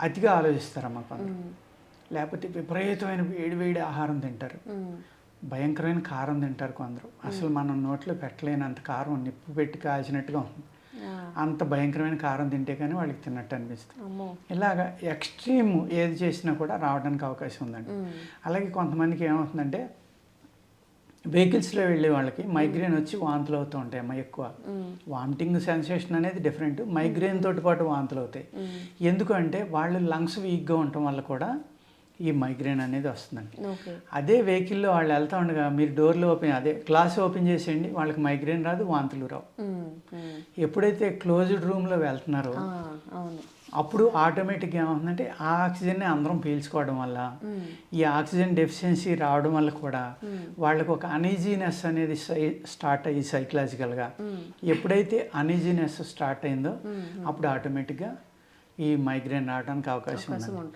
అతిగా ఆలోచిస్తారమ్మా కొందరు. లేకపోతే విపరీతమైన వేడి వేడి ఆహారం తింటారు. భయంకరమైన కారం తింటారు కొందరు. అసలు మనం నోట్లో పెట్టలేనంత కారం నిప్పు పెట్టి కాల్చినట్టుగా ఉంటుంది. అంత భయంకరమైన కారం తింటే కానీ వాళ్ళకి తిన్నట్టు అనిపిస్తుంది. అమ్మో. ఇలాగ ఎక్స్ట్రీమ్ ఏది చేసినా కూడా రావడానికి అవకాశం ఉందండి. అలాగే కొంతమందికి ఏమవుతుందంటే వెహికల్స్లో వెళ్ళే వాళ్ళకి మైగ్రేన్ వచ్చి వాంతులు అవుతూ ఉంటాయి అమ్మ ఎక్కువ. వామిటింగ్ సెన్సేషన్ అనేది డిఫరెంట్. మైగ్రేన్ తోటి పాటు వాంతులు అవుతాయి. ఎందుకంటే వాళ్ళు లంగ్స్ వీక్గా ఉండటం వల్ల కూడా ఈ మైగ్రేన్ అనేది వస్తుందండి. అదే వెహికల్లో వాళ్ళు వెళ్తా ఉండగా మీరు డోర్లు ఓపెన్ అదే గ్లాస్ ఓపెన్ చేసేయండి వాళ్ళకి మైగ్రేన్ రాదు వాంతులు రావు. ఎప్పుడైతే క్లోజ్డ్ రూమ్లో వెళ్తున్నారో అప్పుడు ఆటోమేటిక్గా ఏమవుతుందంటే ఆ ఆక్సిజన్ని అందరం పీల్చుకోవడం వల్ల ఈ ఆక్సిజన్ డెఫిషియన్సీ రావడం వల్ల కూడా వాళ్ళకు ఒక అనీజీనెస్ అనేది స్టార్ట్ అయ్యి సైకలాజికల్గా ఎప్పుడైతే అనీజీనెస్ స్టార్ట్ అయిందో అప్పుడు ఆటోమేటిక్గా ఈ మైగ్రేన్ రావడానికి అవకాశం ఉంది అవకాశం ఉంటుంది.